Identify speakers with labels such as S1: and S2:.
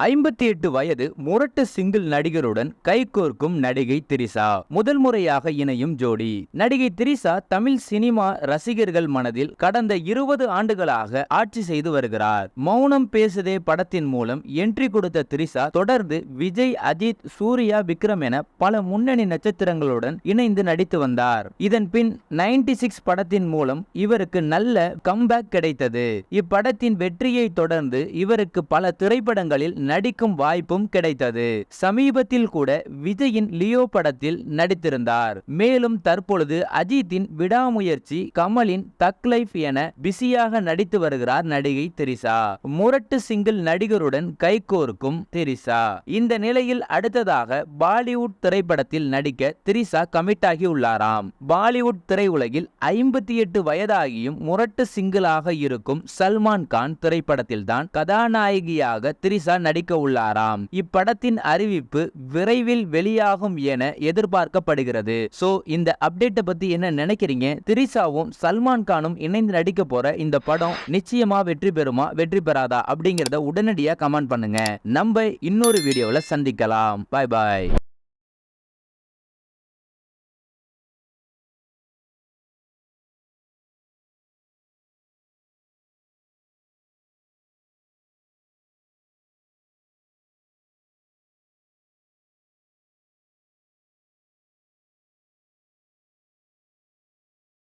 S1: ஐம்பத்தி எட்டு வயது முரட்டு சிங்கிள் நடிகருடன் கைகோர்க்கும் நடிகை திரிசா. முதல் முறையாக இணையும் ஜோடி. நடிகை திரிசா தமிழ் சினிமா ரசிகர்கள் மனதில் கடந்த இருபது ஆண்டுகளாக ஆட்சி செய்து வருகிறார். மௌனம் பேசுதே படத்தின் மூலம் என்ட்ரி கொடுத்த திரிசா தொடர்ந்து விஜய் அஜித் சூர்யா விக்ரம் என பல முன்னணி நட்சத்திரங்களுடன் இணைந்து நடித்து வந்தார். இதன் பின் நைன்டி சிக்ஸ் படத்தின் மூலம் இவருக்கு நல்ல கம்பேக் கிடைத்தது. இப்படத்தின் வெற்றியை தொடர்ந்து இவருக்கு பல திரைப்படங்களில் நடிக்கும் வாய்ப்பும் கிடைத்தது. சமீபத்தில் கூட விஜயின் லியோ படத்தில் நடித்திருந்தார். மேலும் தற்பொழுது அஜித்தின் விடாமுயற்சி கமலின் தக் லைஃப் என பிஸியாக நடித்து வருகிறார் நடிகை திரிசா. முரட்டு சிங்கிள் நடிகருடன் கைகோர்க்கும் திரிசா. இந்த நிலையில் அடுத்ததாக பாலிவுட் திரைப்படத்தில் நடிக்க திரிசா கமிட் ஆகி உள்ளாராம். பாலிவுட் திரையுலகில் ஐம்பத்தி எட்டு வயதாகியும் முரட்டு சிங்கிளாக இருக்கும் சல்மான் கான் திரைப்படத்தில்தான் கதாநாயகியாக திரிசா நடிக்க உள்ளாராம். இப்படத்தின் அறிவிப்பு விரைவில் வெளியாகும் என எதிர்பார்க்கப்படுகிறது. சோ இந்த அப்டேட்டை பத்தி என்ன நினைக்கிறீங்க? திரிசாவும் சல்மான் கானும் இணைந்து நடிக்க போற இந்த படம் நிச்சயமா வெற்றி பெறுமா வெற்றி பெறாதா அப்படிங்கறத உடனடியா கமெண்ட் பண்ணுங்க. நம்ம இன்னொரு வீடியோல சந்திக்கலாம். பாய் பாய்